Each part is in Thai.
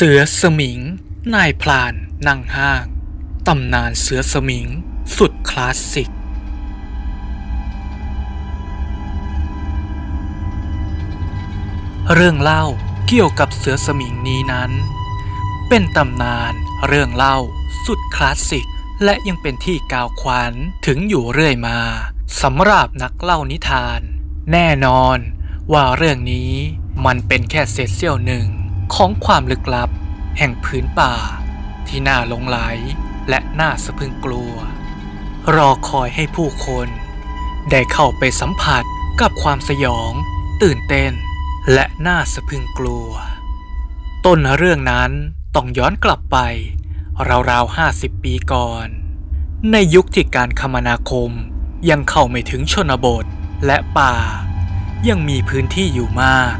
เสือสมิง นายพลานนั่งห้าง ตำนานเสือสมิง สุดคลาสสิก เรื่องเล่าเกี่ยวกับเสือสมิงนี้นั้น เป็นตำนานเรื่องเล่าสุดคลาสสิก และยังเป็นที่กล่าวขวัญถึงอยู่เรื่อยมาสำหรับนักเล่านิทาน แน่นอนว่าเรื่องนี้มันเป็นแค่เศษเสี้ยวหนึ่ง ของความลึกลับ แห่งพื้นป่า ที่น่าหลงไหลและน่าสะพึงกลัว รอคอยให้ผู้คน ได้เข้าไปสัมผัสกับความสยอง ตื่นเต้น และน่าสะพึงกลัว ต้นเรื่องนั้นต้องย้อนกลับไป ราวๆห้าสิบปีก่อน ในยุคที่การคมนาคมยังเข้าไม่ถึงชนบทและป่า ยังมีพื้นที่อยู่มาก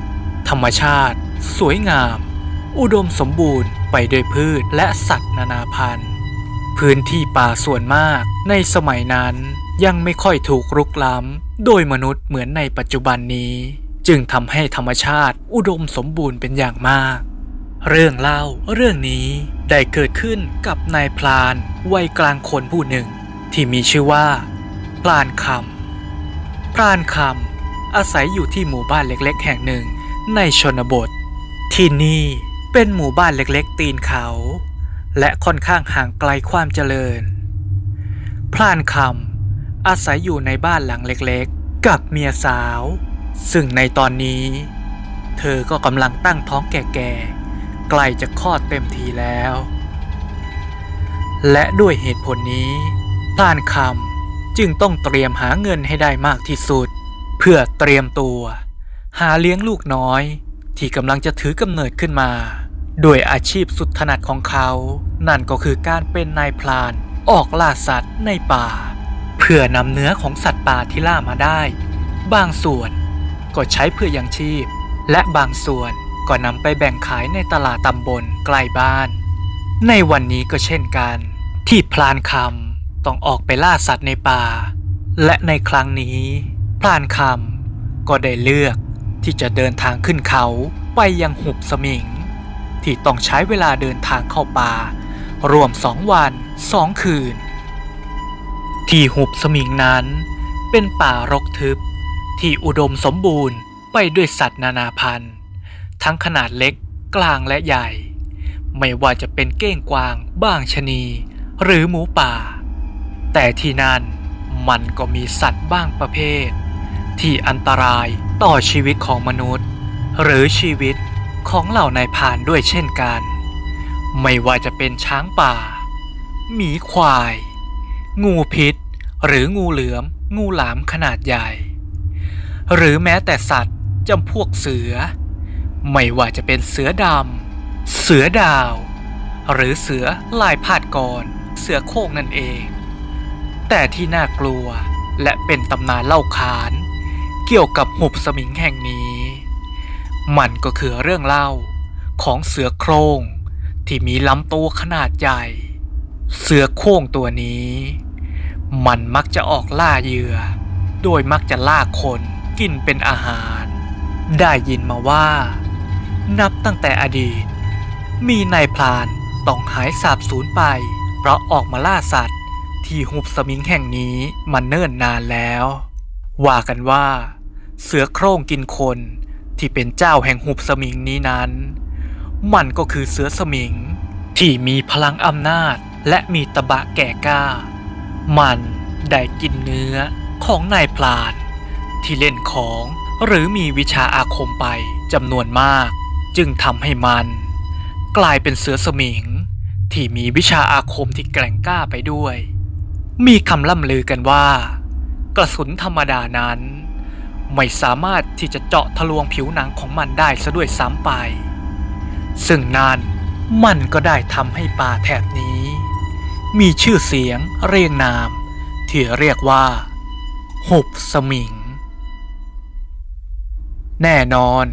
ธรรมชาติ สวยงาม อุดมสมบูรณ์ไปด้วยพืชและสัตว์นานาพันธุ์ พื้นที่ป่าส่วนมากในสมัยนั้นยังไม่ค่อยถูกรุกล้ำโดยมนุษย์เหมือนในปัจจุบันนี้ จึงทำให้ธรรมชาติอุดมสมบูรณ์เป็นอย่างมาก เรื่องเล่าเรื่องนี้ได้เกิดขึ้นกับนายพลานวัยกลางคนผู้หนึ่ง ที่มีชื่อว่าพลานคำพลานคำอาศัยอยู่ที่หมู่บ้านเล็กๆ แห่งหนึ่งในชนบท ที่นี่ เป็นหมู่บ้านเล็กๆ ตีนเขา และค่อนข้างห่างไกลความเจริญ พลานคำอาศัยอยู่ในบ้านหลังเล็กๆ กับเมียสาว ซึ่งในตอนนี้ เธอก็กำลังตั้งท้องแก่ๆ ใกล้จะคลอดเต็มทีแล้ว และด้วยเหตุผลนี้ พลานคำจึงต้องเตรียมหาเงินให้ได้มากที่สุด เพื่อเตรียมตัว หาเลี้ยงลูกน้อย ที่กำลังจะถือกำเนิดขึ้นมา โดยอาชีพสุดถนัดของเขา นั่นก็คือการเป็นนายพลาน ออกล่าสัตว์ในป่า เพื่อนำเนื้อของสัตว์ป่าที่ล่ามาได้ บางส่วนก็ใช้เพื่อยังชีพ และบางส่วนก็นำไปแบ่งขายในตลาดตำบลใกล้บ้าน ในวันนี้ก็เช่นกัน ที่พลานคำต้องออกไปล่าสัตว์ในป่า และในครั้งนี้พลานคำก็ได้เลือก ที่จะเดินทางขึ้นเขาไปยังหุบสมิง ที่ต้องใช้เวลาเดินทางเข้าป่ารวมสองวันสองคืน ที่หุบสมิงนั้น เป็นป่ารกทึบ ที่อุดมสมบูรณ์ไปด้วยสัตว์นานาพันธุ์ ทั้งขนาดเล็กกลางและใหญ่ ไม่ว่าจะเป็นเก้งกวาง บ้างชะนี หรือหมูป่า แต่ที่นั่นมันก็มีสัตว์บ้างประเภท ที่อันตราย ต่อชีวิตของมนุษย์ หรือชีวิตของเหล่านายพานด้วยเช่นกัน ไม่ว่าจะเป็นช้างป่า หมีควาย งูพิษ หรืองูเหลือม งูหลามขนาดใหญ่ หรือแม้แต่สัตว์จำพวกเสือ ไม่ว่าจะเป็นเสือดำ เสือดาว หรือเสือลายพาดกรเสือโคร่งนั่นเอง แต่ที่น่ากลัวและเป็นตำนานเล่าขาน เกี่ยวกับหุบสมิงแห่งนี้ มันก็คือเรื่องเล่าของเสือโคร่งที่มีลำตัวขนาดใหญ่ เสือโคร่งตัวนี้ มันมักจะออกล่าเหยื่อ โดยมักจะล่าคนกินเป็นอาหาร ได้ยินมาว่า นับตั้งแต่อดีต มีนายพลานต้องหายสาบสูญไป เพราะออกมาล่าสัตว์ ที่หุบสมิงแห่งนี้มันเนิ่นนานแล้ว ว่ากันว่า เสือโคร่งกินคนที่เป็นเจ้าแห่งหุบสมิงนี้นั้น มันก็คือเสือสมิง ที่มีพลังอำนาจและมีตะบะแก่กล้า มันได้กินเนื้อของนายพลาน ที่เล่นของหรือมีวิชาอาคมไปจำนวนมาก จึงทำให้มัน กลายเป็นเสือสมิง ที่มีวิชาอาคมที่แกร่งกล้าไปด้วย มีคำล่ำลือกันว่า กระสุนธรรมดานั้น ไม่สามารถที่จะเจาะทะลวงผิวหนังของมันได้ซะด้วยซ้ำไป ซึ่งนั่นมันก็ได้ทำให้ป่าแถบนี้ มีชื่อเสียงเรียงนาม ที่เรียกว่า หุบสมิง แน่นอน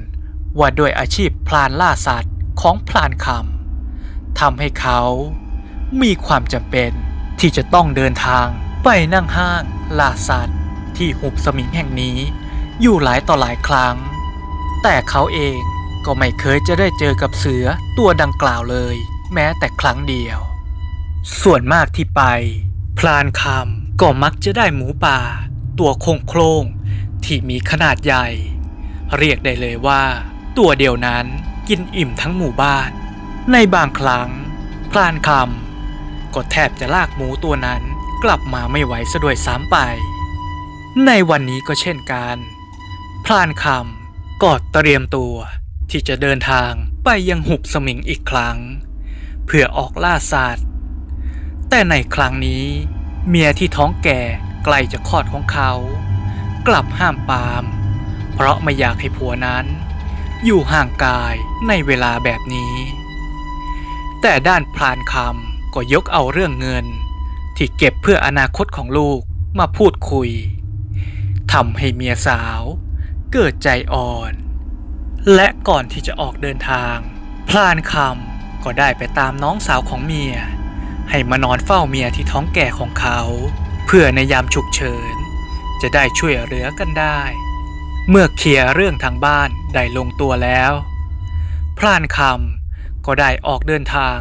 ว่าด้วยอาชีพพลานล่าสัตว์ของพลานคำทำให้เขา มีความจำเป็นที่จะต้องเดินทางไปนั่งห้างล่าสัตว์ที่หุบสมิงแห่งนี้ อยู่หลายต่อหลายครั้ง แต่เขาเองก็ไม่เคยจะได้เจอกับเสือตัวดังกล่าวเลย แม้แต่ครั้งเดียว ส่วนมากที่ไป พลานคำก็มักจะได้หมูป่า ตัวโคงโครงที่มีขนาดใหญ่ เรียกได้เลยว่า ตัวเดียวนั้นกินอิ่มทั้งหมู่บ้าน ในบางครั้ง พลานคำก็แทบจะลากหมูตัวนั้นกลับมาไม่ไหวซะด้วยซ้ำไป ในวันนี้ก็เช่นกัน พลานคำก็เตรียมตัวที่จะเดินทางไปยังหุบสมิงอีกครั้ง เพื่อออกล่าสัตว์แต่ในครั้งนี้ เมียที่ท้องแก่ใกล้จะคลอดของเขา กลับห้ามปาม เพราะไม่อยากให้ผัวนั้น อยู่ห่างกายในเวลาแบบนี้ แต่ด้านพลานคำก็ยกเอาเรื่องเงิน ที่เก็บเพื่ออนาคตของลูกมาพูดคุยทำให้เมียสาว เกิดใจอ่อน และก่อนที่จะออกเดินทาง พลานคำก็ได้ไปตามน้องสาวของเมีย ให้มานอนเฝ้าเมียที่ท้องแก่ของเขา เพื่อในยามฉุกเฉิน จะได้ช่วยเหลือกันได้ เมื่อเคลียร์เรื่องทางบ้านได้ลงตัวแล้วพรานคำก็ได้ออกเดินทาง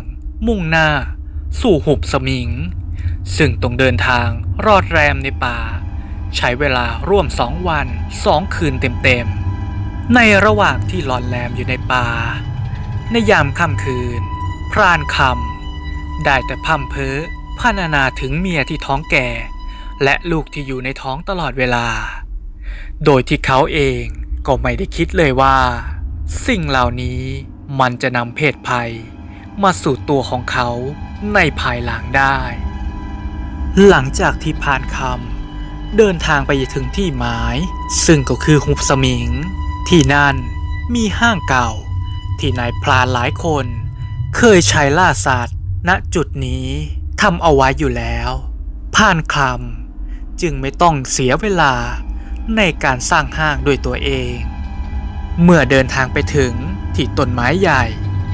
มุ่งหน้า สู่หุบสมิง ซึ่งต้องเดินทางรอดแรมในป่า ใช้เวลาร่วมสองวันสองคืนเต็มๆ ในระหว่างที่หลอนแรมอยู่ในป่า ในยามค่ำคืน พรานคำได้แต่พัมเพอพรรณนาถึงเมียที่ท้องแก่ และลูกที่อยู่ในท้องตลอดเวลา โดยที่เขาเองก็ไม่ได้คิดเลยว่า สิ่งเหล่านี้มันจะนำเพศภัย มาสู่ตัวของเขาในภายหลังได้ หลังจากที่ผ่านคำ เดินทางไปถึงที่หมาย ซึ่งก็คือหุบสมิง ที่นั่นมีห้างเก่า ที่นายพรานหลายคน เคยใช้ล่าสัตว์ ณจุดนี้ทำเอาไว้อยู่แล้วผ่านคำจึงไม่ต้องเสียเวลาในการสร้างห้างด้วยตัวเอง เมื่อเดินทางไปถึงที่ต้นไม้ใหญ่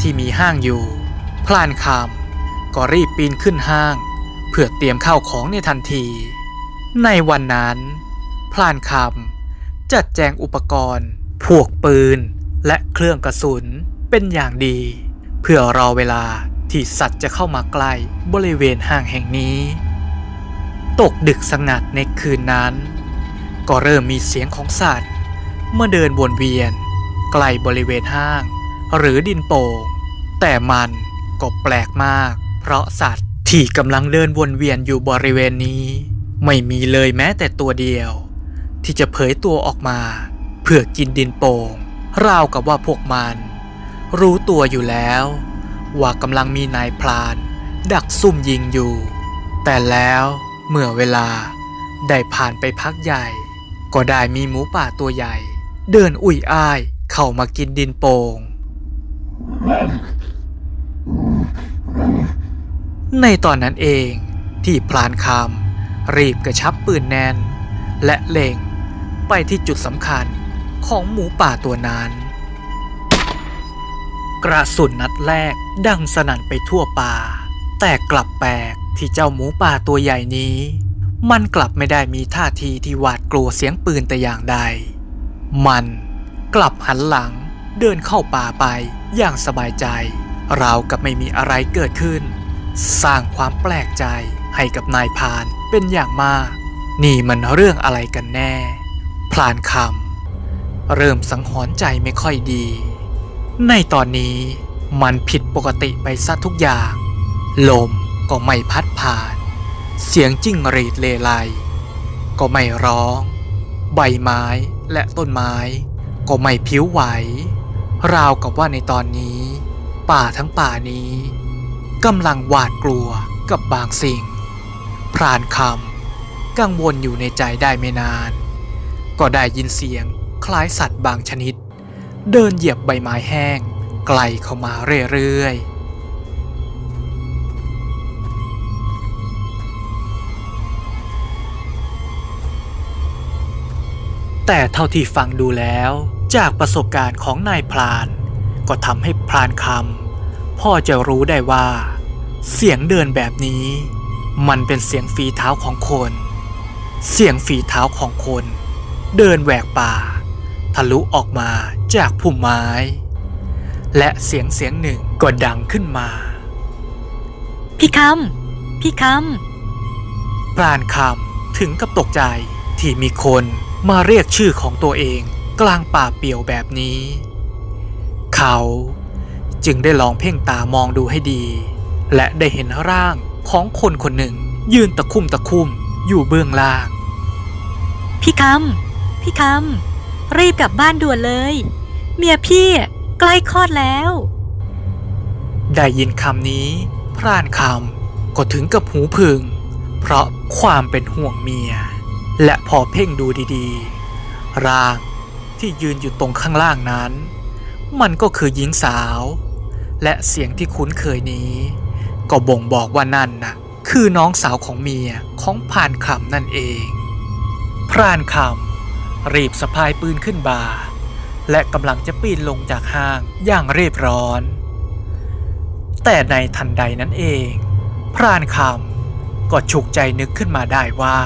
ที่มีห้างอยู่พลานคำก็รีบปีนขึ้นห้าง เพื่อเตรียมเข้าของในทันที ในวันนั้น พลานคำจัดแจงอุปกรณ์ พวกปืน และเครื่องกระสุนเป็นอย่างดี เพื่อรอเวลาที่สัตว์จะเข้ามาใกล้บริเวณห้างแห่งนี้ ตกดึกสงัดในคืนนั้น ก็เริ่มมีเสียงของสัตว์ เมื่อเดินวนเวียนใกล้บริเวณห้าง หรือดินโป่งแต่มันก็แปลกมาก เพราะสัตว์ที่กำลังเดินวนเวียนอยู่บริเวณนี้ ไม่มีเลยแม้แต่ตัวเดียว ที่จะเผยตัวออกมา เพื่อกินดินโป่งราวกับว่าพวกมัน รู้ตัวอยู่แล้ว ว่ากำลังมีนายพราน ดักซุ่มยิงอยู่ แต่แล้วเมื่อเวลาได้ผ่านไปพักใหญ่ ก็ได้มีหมูป่าตัวใหญ่ เดินอุ่ยอ้ายเข้ามากินดินโป่งในตอนนั้นเองที่พลานคำ รีบกระชับปืนแนน และเล็งไปที่จุดสำคัญของหมูป่าตัวนั้น กระสุนนัดแรกดังสนั่นไปทั่วป่า แต่กลับแปลกที่เจ้าหมูป่าตัวใหญ่นี้ มันกลับไม่ได้มีท่าทีที่หวาดกลัวเสียงปืนแต่อย่างใด มันกลับหันหลังเดินเข้าป่าไปอย่างสบายใจ ราวกับไม่มีอะไรเกิดขึ้น สร้างความแปลกใจให้กับนายพานเป็นอย่างมาก นี่มันเรื่องอะไรกันแน่ พลานคำเริ่มสังหรณ์ใจไม่ค่อยดี ในตอนนี้มันผิดปกติไปซะทุกอย่าง ลมก็ไม่พัดผ่าน เสียงจิ้งหรีดเลไลก็ไม่ร้อง ใบไม้และต้นไม้ ก็ไม่ผิวไหว ราวกับว่าในตอนนี้ ป่าทั้งป่านี้ กำลังหวาดกลัวกับบางสิ่ง พรานคำกังวลอยู่ในใจได้ไม่นาน ก็ได้ยินเสียงคล้ายสัตว์บางชนิด เดินเหยียบใบไม้แห้ง ไกลเข้ามาเรื่อยๆแต่เท่าที่ฟังดูแล้ว จากประสบการณ์ของนายพราน ก็ทำให้พรานคำ พ่อจะรู้ได้ว่า เสียงเดินแบบนี้ มันเป็นเสียงฝีเท้าของคน เสียงฝีเท้าของคน เดินแหวกป่า ทะลุออกมาจากพุ่มไม้ และเสียงเสียงหนึ่งก็ดังขึ้นมา พี่คำพี่คพรานคำถึงกับตกใจที่มีคนมาเรียกชื่อของตัวเองกลางป่าเปี่ยวแบบนี้ เขา จึงได้ลองเพ่งตามองดูให้ดี และได้เห็นร่างของคนคนหนึ่ง ยืนตะคุ่มตะคุ่มอยู่เบื้องล่างำพี่คำพี่คำรีบกลับบ้านด่วนเลย เมียพี่ใกล้คลอดแล้ว ได้ยินคำนี้ พรานคำก็ถึงกับหูผึ่งเพราะความเป็นห่วงเมีย และพอเพ่งดูดีๆ ร่างที่ยืนอยู่ตรงข้างล่างนั้น มันก็คือหญิงสาว และเสียงที่คุ้นเคยนี้ ก็บ่งบอกว่านั่นน่ะคือน้องสาวของเมียของพรานคำนั่นเอง พรานคำรีบสะพายปืนขึ้นบ่าและกำลังจะปีนลงจากห้างอย่างเรียบร้อน แต่ในทันใดนั้นเอง พรานคำก็ฉุกใจนึกขึ้นมาได้ว่า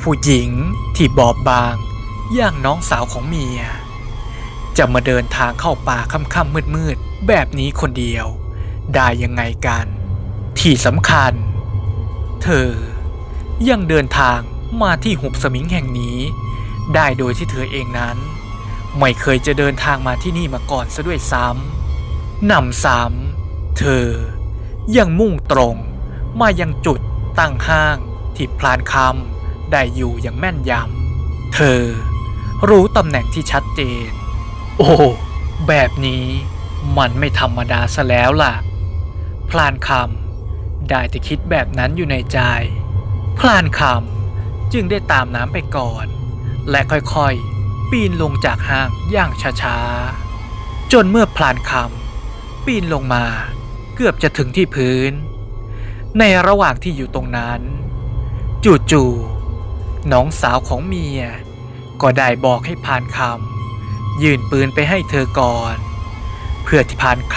ผู้หญิงที่บอบบางอย่างน้องสาวของเมีย จะมาเดินทางเข้าป่าค่ำๆมืดๆ แบบนี้คนเดียว ได้ยังไงกัน ที่สำคัญ เธอยังเดินทางมาที่หุบสมิงแห่งนี้ ได้โดยที่เธอเองนั้น ไม่เคยจะเดินทางมาที่นี่มาก่อนซะด้วยซ้ำหนำซ้ำเธอยังมุ่งตรงมายังจุดตั้งห้างที่พลานคำได้อยู่อย่างแม่นยำ เธอรู้ตำแหน่งที่ชัดเจน โอ้ แบบนี้ มันไม่ธรรมดาซะแล้วล่ะ พลานคำได้แต่คิดแบบนั้นอยู่ในใจ พลานคำจึงได้ตามน้ำไปก่อน และค่อยๆ ปีนลงจากห้างอย่างช้าๆ จนเมื่อพลานคำปีนลงมาเกือบจะถึงที่พื้น ในระหว่างที่อยู่ตรงนั้น จู่ๆน้องสาวของเมีย ก็ได้บอกให้พานคำยื่นปืนไปให้เธอก่อน เพื่อที่พานค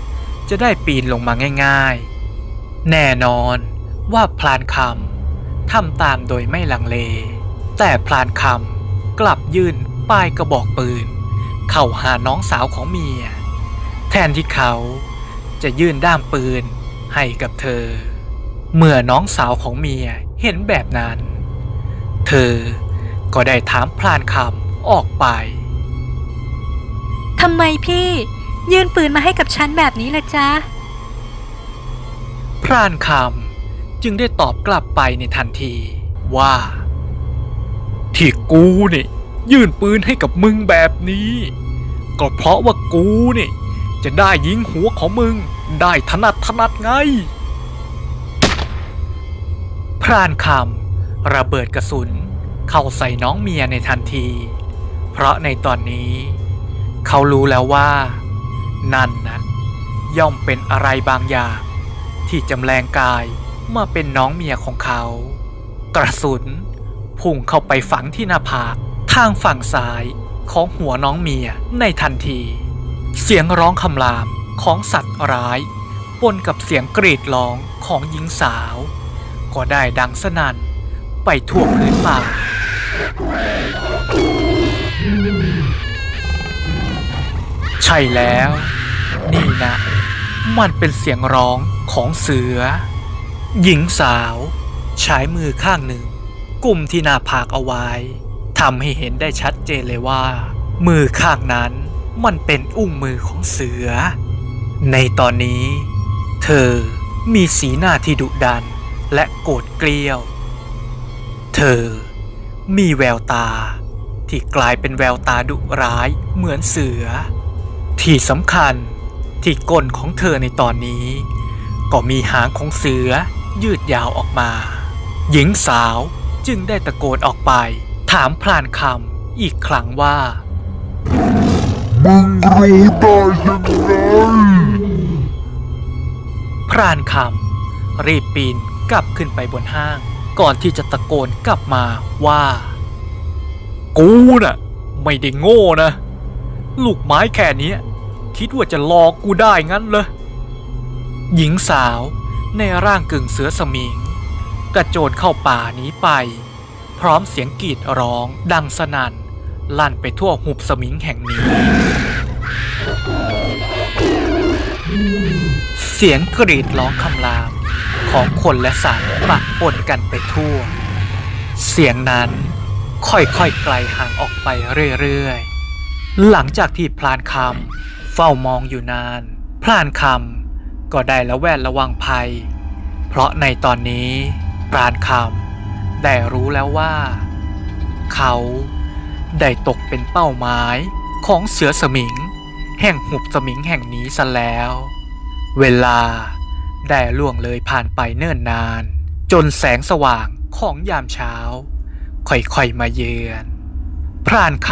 ำจะได้ปีนลงมาง่ายๆ แน่นอนว่าพลานคำทำตามโดยไม่ลังเล แต่พลานคำกลับยื่นป้ายกระบอกปืน เข้าหาน้องสาวของเมีย แทนที่เขาจะยื่นด้ามปืนให้กับเธอ เมื่อน้องสาวของเมียเห็นแบบนั้น เธอก็ได้ถามพลานคำออกไปทำไมพี่ ยื่นปืนมาให้กับฉันแบบนี้ล่ะจ๊ะพรานคำจึงได้ตอบกลับไปในทันทีว่า ที่กูนี่ยื่นปืนให้กับมึงแบบนี้ ก็เพราะว่ากูนี่ จะได้ยิงหัวของมึงได้ถนัดถนัดไง พรานคำระเบิดกระสุนเข้าใส่น้องเมียในทันที เพราะในตอนนี้ เขารู้แล้วว่า นั่นนะย่อมเป็นอะไรบางอย่าง ที่จำแรงกายมาเป็นน้องเมียของเขา กระสุนพุ่งเข้าไปฝังที่หน้าผากทางฝั่งซ้ายของหัวน้องเมียในทันที เสียงร้องคำรามของสัตว์ร้ายปนกับเสียงกรีดร้องของหญิงสาว ก็ได้ดังสนั่นไปทั่วพื้นป่าใช่แล้ว นี่นะ มันเป็นเสียงร้องของเสือ หญิงสาว ใช้มือข้างหนึ่งกุมที่หน้าผากเอาไว้ทำให้เห็นได้ชัดเจนเลยว่า มือข้างนั้นมันเป็นอุ้งมือของเสือ ในตอนนี้ เธอมีสีหน้าที่ดุดันและโกรธเกลียว เธอมีแววตาที่กลายเป็นแววตาดุร้ายเหมือนเสือ ที่สำคัญ ที่ก้นของเธอในตอนนี้ ก็มีหางของเสือยืดยาวออกมา หญิงสาวจึงได้ตะโกนออกไป ถามพลานคำอีกครั้งว่า มึงรู้ได้ยังไงพรานคำรีบปีนกลับขึ้นไปบนห้าง ก่อนที่จะตะโกนกลับมาว่า กูน่ะ ไม่ได้โง่นะ ลูกไม้แค่เนี้ย คิดว่าจะหลอกกูได้งั้นเหรอหญิงสาวในร่างกึ่งเสือสมิง กระโจนเข้าป่าหนี้ไป พร้อมเสียงกรีดร้องดังสนั่น ลั่นไปทั่วหุบสมิงแห่งนี้ เสียงกรีดร้องคำรามของคนและสัตว์ปะปนกันไปทั่ว เสียงนั้นค่อยๆไกลห่างออกไปเรื่อยๆ หลังจากที่พลานคำ เฝ้ามองอยู่นาน พลานคำก็ได้ละแวดระวังภัย เพราะในตอนนี้พรานคำได้รู้แล้วว่า เขาได้ตกเป็นเป้าหมายของเสือสมิง แห่งหุบสมิงแห่งนี้ซะแล้ว เวลาได้ล่วงเลยผ่านไปเนิ่นนาน จนแสงสว่างของยามเช้า ค่อยๆมาเยือน พรานค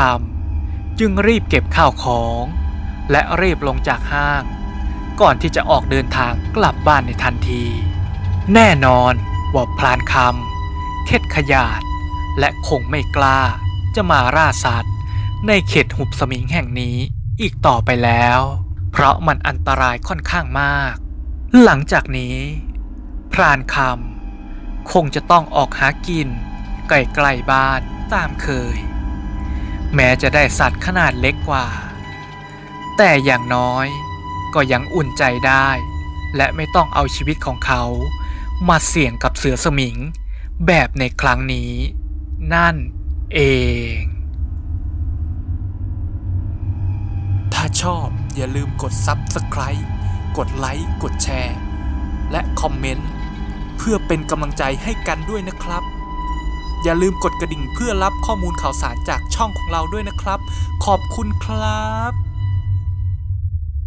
ำจึงรีบเก็บข้าวของ และรีบลงจากห้าง ก่อนที่จะออกเดินทางกลับบ้านในทันที แน่นอนว่าพรานคำเข็ดขยาด และคงไม่กล้า จะมาล่าสัตว์ ในเขตหุบสมิงแห่งนี้อีกต่อไปแล้ว เพราะมันอันตรายค่อนข้างมาก หลังจากนี้ พรานคำคงจะต้องออกหากินใกล้ๆบ้านตามเคย แม้จะได้สัตว์ขนาดเล็กกว่า แต่อย่างน้อยก็ยังอุ่นใจได้ และไม่ต้องเอาชีวิตของเขามาเสี่ยงกับเสือสมิง แบบในครั้งนี้ นั่นเอง ถ้าชอบอย่าลืมกด Subscribe กดไลค์กดแชร์ และคอมเมนต์ เพื่อเป็นกำลังใจให้กันด้วยนะครับ อย่าลืมกดกระดิ่งเพื่อรับข้อมูลข่าวสารจากช่องของเราด้วยนะครับ ขอบคุณครับ